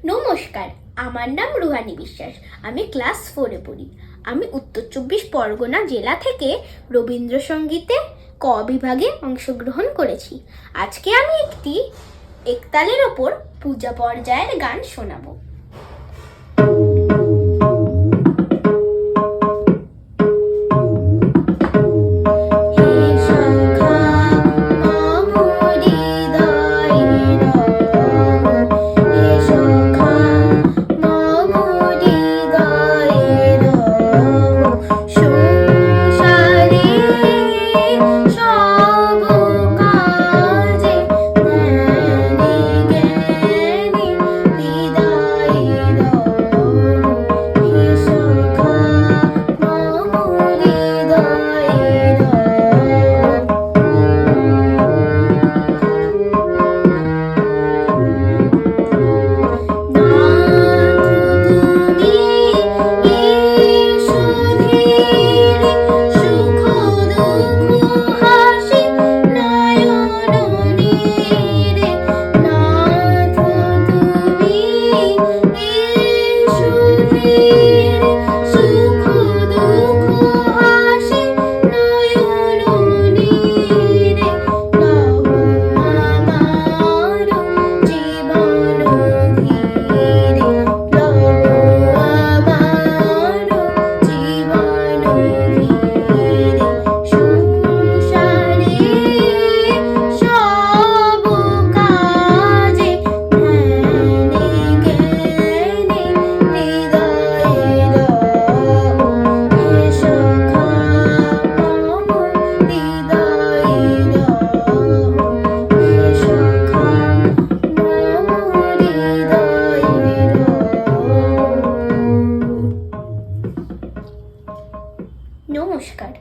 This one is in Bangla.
নমস্কার, আমার নাম রুহানি বিশ্বাস। আমি ক্লাস ফোরে পড়ি। আমি উত্তর চব্বিশ পরগনা জেলা থেকে রবীন্দ্রসঙ্গীতে ক বিভাগে অংশগ্রহণ করেছি। আজকে আমি একটি একতালের ওপর পূজা পর্যায়ের গান শোনাবো। নমস্কার।